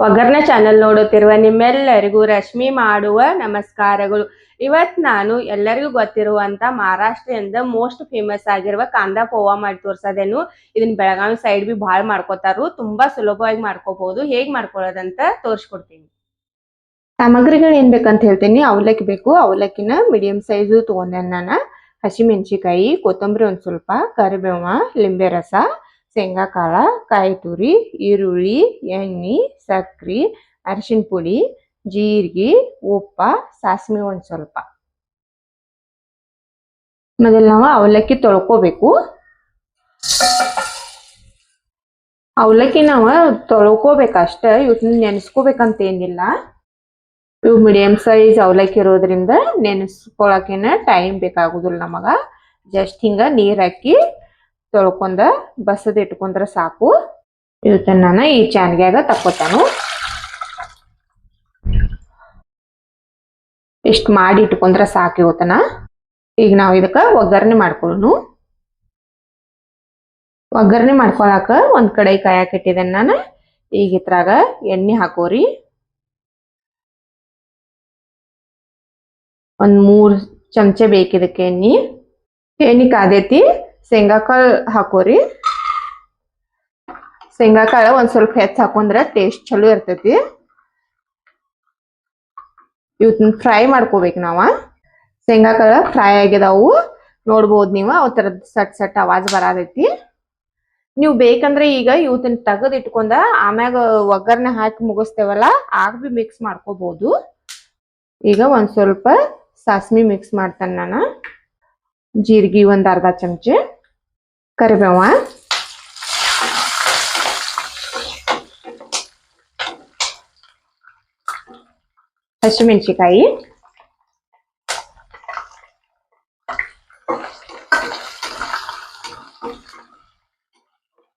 ಒಗ್ಗರ್ನೆ channel ನೋಡುತ್ತಿರುವ ನಿಮ್ಮೆಲ್ಲರಿಗೂ ರಶ್ಮಿ ಮಾಡುವ ನಮಸ್ಕಾರಗಳು. ಇವತ್ ನಾನು ಎಲ್ಲರಿಗೂ ಗೊತ್ತಿರುವಂತ ಮಹಾರಾಷ್ಟ್ರದಿಂದ ಮೋಸ್ಟ್ ಫೇಮಸ್ ಆಗಿರುವ ಕಾಂದಾ ಪೋವಾ ಮಾಡಿ ತೋರ್ಸೋದೇನು ಇದನ್ನ ಬೆಳಗಾವಿ ಸೈಡ್ ಬಿ ಭಾಳ ಮಾಡ್ಕೋತಾರು, ತುಂಬಾ ಸುಲಭವಾಗಿ ಮಾಡ್ಕೋಬಹುದು ಹೇಗ್ ಮಾಡ್ಕೊಳ್ಳೋದಂತ ತೋರಿಸ್ಕೊಡ್ತೀನಿ. ಸಾಮಗ್ರಿಗಳು ಏನ್ ಬೇಕಂತ ಹೇಳ್ತೀನಿ, ಅವಲಕ್ಕಿ ಬೇಕು, ಅವಲಕ್ಕಿನ ಮೀಡಿಯಂ ಸೈಜು ತಗೊಂಡೆ ನಾನು ಹಸಿಮೆಣಸಿಕಾಯಿ ಕೊತ್ತಂಬರಿ ಒಂದ್ ಸ್ವಲ್ಪ, ಕರಿಬೇವ, ಲಿಂಬೆ ರಸ ಶೇಂಗಾ ಕಾಳ ಕಾಯಿ ತುರಿ ಈರುಳ್ಳಿ, ಎಣ್ಣೆ, ಸಕ್ರಿ ಅರಿಶಿನ ಪುಡಿ, ಜೀರಿಗೆ, ಉಪ್ಪ ಸಾಸಿವೆ ಒಂದು ಸ್ವಲ್ಪ. ಮೊದಲು ನಾವು ಅವಲಕ್ಕಿ ತೊಳ್ಕೋಬೇಕು. ಅವಲಕ್ಕಿ ನಾವು ತೊಳ್ಕೋಬೇಕಷ್ಟ ಇವತ್ತನ್ನ ನೆನೆಸ್ಕೋಬೇಕಂತ ಏನಿಲ್ಲ. ಇವು ಮೀಡಿಯಮ್ ಸೈಜ್ ಅವಲಕ್ಕಿ ಇರೋದ್ರಿಂದ ನೆನೆಸ್ಕೊಳಕಿನ ಟೈಮ್ ಬೇಕಾಗುದಿಲ್ಲ ನಮಗ. ಜಸ್ಟ್ ಹಿಂಗೆ ನೀರ್ ಹಾಕಿ ತೊಳ್ಕೊಂಡ ಬಸದ ಇಟ್ಕೊಂಡ್ರೆ ಸಾಕು. ಇವತ್ತನ್ನ ನಾನು ಈ ಚಾನ್ಗ್ಯಾಗ ತಕ್ಕೋತಾನು. ಇಷ್ಟ ಮಾಡಿ ಇಟ್ಕೊಂಡ್ರ ಸಾಕು ಇವತ್ತನ. ಈಗ ನಾವು ಇದಕ್ಕ ಒಗ್ಗರಣೆ ಮಾಡ್ಕೊಳ್ಳೋನು ಒಗ್ಗರಣೆ ಮಾಡ್ಕೊಳಕ ಒಂದ್ ಕಡೆ ಕಾಯಕ್ಕೆ ಇಟ್ಟಿದ್ದೇನೆ ನಾನು. ಈಗ ಇದ್ರಾಗ ಎಣ್ಣೆ ಹಾಕೋರಿ. ಒಂದ್ ಮೂರ್ ಚಮಚ ಬೇಕಿದಕ್ಕೆ ಎಣ್ಣೆ. ಎಣ್ಣೆ ಕಾದೈತಿ. ಶೇಂಗಾ ಕಾಳು ಹಾಕೋರಿ. ಶೇಂಗಾಕಾಳು ಒಂದ್ ಸ್ವಲ್ಪ ಹೆಚ್ಚು ಹಾಕೊಂಡ್ರೆ ಟೇಸ್ಟ್ ಚಲೋ ಇರ್ತೈತಿ. ಇವತ್ತನ್ನ ಫ್ರೈ ಮಾಡ್ಕೋಬೇಕು ನಾವ. ಶೇಂಗಾಕಾಳು ಫ್ರೈ ಆಗಿದಾವು ನೋಡ್ಬೋದು ನೀವು ಅವ್ ತರದ್ ಸಟ್ ಸಟ್ ಅವಾಜ್ ಬರಾದೈತಿ ನೀವು ಬೇಕಂದ್ರೆ ಈಗ ಇವತ್ತಿನ ತೆಗೆದು ಇಟ್ಕೊಂಡ ಆಮ್ಯಾಗ ಒಗ್ಗರಣೆ ಹಾಕಿ ಮುಗಿಸ್ತೇವಲ್ಲ, ಆಗ ಬಿ ಮಿಕ್ಸ್ ಮಾಡ್ಕೋಬಹುದು ಈಗ ಒಂದ್ ಸ್ವಲ್ಪ ಸಾಸ್ಮಿ ಮಿಕ್ಸ್ ಮಾಡ್ತಾನೆ ನಾನು. ಜೀರಿಗೆ ಒಂದು ಅರ್ಧ ಚಮಚ. ಕರಿಬೇವ. ಹಸಿಮೆಣಸಿಕಾಯಿ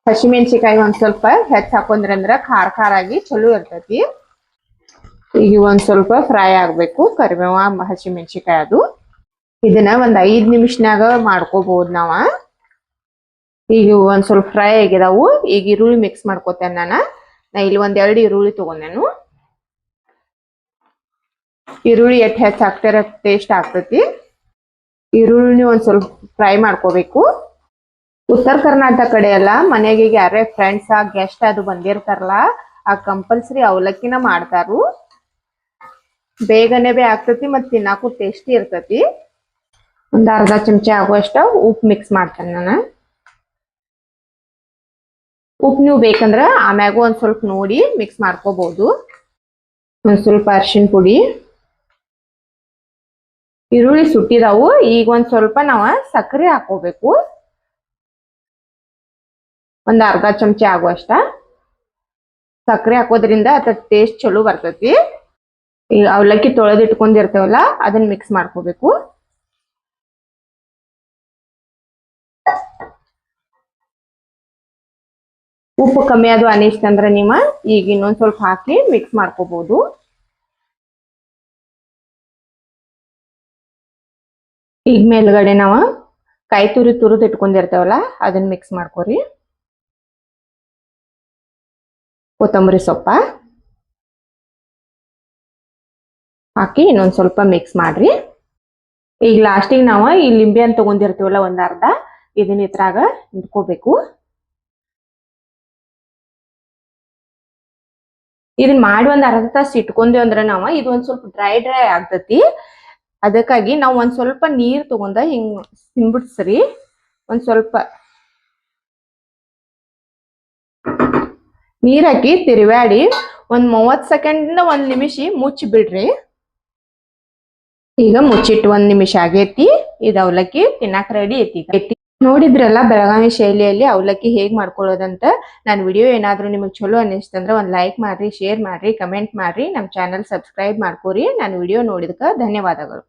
ಹಸಿಮೆಣಸಿಕಾಯಿ ಒಂದ್ ಸ್ವಲ್ಪ ಹೆಚ್ಚು ಹಾಕೊಂಡ್ರಂದ್ರ ಖಾರ ಖಾರ ಆಗಿ ಚಲೋ ಇರ್ತೈತಿ. ಈಗ ಒಂದ್ ಸ್ವಲ್ಪ ಫ್ರೈ ಆಗ್ಬೇಕು. ಕರಿಬೇವ ಹಸಿಮೆಣಸಿಕಾಯಿ ಅದು. ಇದನ್ನ ಒಂದ್ ಐದ್ ನಿಮಿಷನಾಗ ಮಾಡ್ಕೋಬಹುದು ನಾವ. ಈಗ ಒಂದ್ ಸ್ವಲ್ಪ ಫ್ರೈ ಆಗಿದಾವು. ಈಗ ಈರುಳ್ಳಿ ಮಿಕ್ಸ್ ಮಾಡ್ಕೋತೇನೆ ನಾನು. ನಾ ಇಲ್ಲಿ ಒಂದ್ ಎರಡು ಈರುಳ್ಳಿ ತಗೊಂಡೇನು. ಈರುಳ್ಳಿ ಎಟ್ ಹೆಚ್ಚು ಹಾಕ್ತಾರ ಟೇಸ್ಟ್ ಆಗ್ತೈತಿ. ಈರುಳ್ಳಿ ಒಂದ್ ಸ್ವಲ್ಪ ಫ್ರೈ ಮಾಡ್ಕೋಬೇಕು. ಉತ್ತರ ಕರ್ನಾಟಕ ಕಡೆ ಎಲ್ಲ ಮನೆಗೆ ಯಾರೇ ಫ್ರೆಂಡ್ಸ್ ಆ ಗೆಸ್ಟ್ ಅದು ಬಂದಿರ್ತಾರಲ್ಲ, ಆ ಕಂಪಲ್ಸರಿ ಅವಲಕ್ಕಿನ ಮಾಡ್ತಾರು. ಬೇಗನೆ ಬೇ ಆಗ್ತತಿ ಮತ್ ತಿನ್ನಾಕು ಟೇಸ್ಟಿ ಇರ್ತತಿ. ಒಂದ್ ಅರ್ಧ ಚಮಚ ಆಗುವಷ್ಟು ಉಪ್ಪು ಮಿಕ್ಸ್ ಮಾಡ್ತೇನೆ ನಾನು. ಉಪ್ಪು ನೀವು ಬೇಕಂದ್ರೆ ಆಮ್ಯಾಗೂ ಒಂದು ಸ್ವಲ್ಪ ನೋಡಿ ಮಿಕ್ಸ್ ಮಾಡ್ಕೋಬಹುದು ಒಂದು ಸ್ವಲ್ಪ ಅರಿಶಿನ ಪುಡಿ. ಈರುಳ್ಳಿ ಸುಟ್ಟಿದಾವು, ಈಗ ಒಂದ್ ಸ್ವಲ್ಪ ನಾವು ಸಕ್ಕರೆ ಹಾಕೋಬೇಕು. ಒಂದು ಅರ್ಧ ಚಮಚ ಆಗುವಷ್ಟ ಸಕ್ಕರೆ ಹಾಕೋದ್ರಿಂದ ಅದ್ರ ಟೇಸ್ಟ್ ಚಲೋ ಬರ್ತೈತಿ. ಈಗ ಅವಲಕ್ಕಿ ತೊಳೆದಿಟ್ಕೊಂಡಿರ್ತೇವಲ್ಲ ಅದನ್ನ ಮಿಕ್ಸ್ ಮಾಡ್ಕೋಬೇಕು. ಉಪ್ಪು ಕಮ್ಮಿ ಅದು ಅನಿಸ್ತಂದ್ರ ನಿಮ್ಮ ಈಗ ಇನ್ನೊಂದು ಸ್ವಲ್ಪ ಹಾಕಿ ಮಿಕ್ಸ್ ಮಾಡ್ಕೋಬಹುದು ಈಗ ಮೇಲ್ಗಡೆ ನಾವ ಕಾಯಿ ತುರಿ ತುರಿದು ಇಟ್ಕೊಂಡಿರ್ತೇವಲ್ಲ, ಅದನ್ನ ಮಿಕ್ಸ್ ಮಾಡ್ಕೋರಿ. ಕೊತ್ತಂಬರಿ ಸೊಪ್ಪ ಹಾಕಿ ಇನ್ನೊಂದು ಸ್ವಲ್ಪ ಮಿಕ್ಸ್ ಮಾಡ್ರಿ. ಈಗ ಲಾಸ್ಟಿಗೆ ನಾವು ಈ ಲಿಂಬೆ ಅಂತ ತಗೊಂಡಿರ್ತೀವಲ್ಲ ಒಂದ್ ಅರ್ಧ, ಇದನ್ನ ಇದ್ರಾಗ ಇಟ್ಕೋಬೇಕು. ಇದನ್ನ ಮಾಡಿ ಒಂದ್ ಅರ್ಧ ತಾಸು ಇಟ್ಕೊಂಡೇವ್ ಅಂದ್ರೆ ನಾವ, ಇದು ಒಂದ್ ಸ್ವಲ್ಪ ಡ್ರೈ ಡ್ರೈ ಆಗ್ತತಿ. ಅದಕ್ಕಾಗಿ ನಾವ್ ಒಂದ್ ಸ್ವಲ್ಪ ನೀರ್ ತಗೊಂಡ ಹಿಂಗ್ ಸಿಂಬಿಡ್ಸ್ರಿ. ಒಂದ್ ಸ್ವಲ್ಪ ನೀರ್ ಹಾಕಿ ತಿರುವಾಡಿ ಒಂದ್ ಮೂವತ್ ಸೆಕೆಂಡ್ ಒಂದ್ ನಿಮಿಷ ಮುಚ್ಚಿ ಬಿಡ್ರಿ ಈಗ ಮುಚ್ಚಿಟ್ಟು ಒಂದ್ ನಿಮಿಷ ಆಗೇತಿ. ಇದ್ ಅವಲಕ್ಕಿ ತಿನ್ನಾಕ ರೆಡಿ ಐತಿ. ನೋಡಿದ್ರಲ್ಲ ಬೆಳಗಾವಿ ಶೈಲಿಯಲ್ಲಿ ಅವಲಕ್ಕಿ ಹೇಗೆ ಮಾಡ್ಕೊಳ್ಳೋದಂತ, ನಾನು ವಿಡಿಯೋ ಏನಾದರೂ ನಿಮಗೆ ಚಲೋ ಅನ್ನಿಸ್ತಂದ್ರೆ ಒಂದು ಲೈಕ್ ಮಾಡ್ರಿ ಶೇರ್ ಮಾಡ್ರಿ ಕಮೆಂಟ್ ಮಾಡ್ರಿ. ನಮ್ಮ ಚಾನಲ್ ಸಬ್ಸ್ಕ್ರೈಬ್ ಮಾಡ್ಕೊರಿ. ನಾನು ವಿಡಿಯೋ ನೋಡಿದಕ್ಕೆ ಧನ್ಯವಾದಗಳು.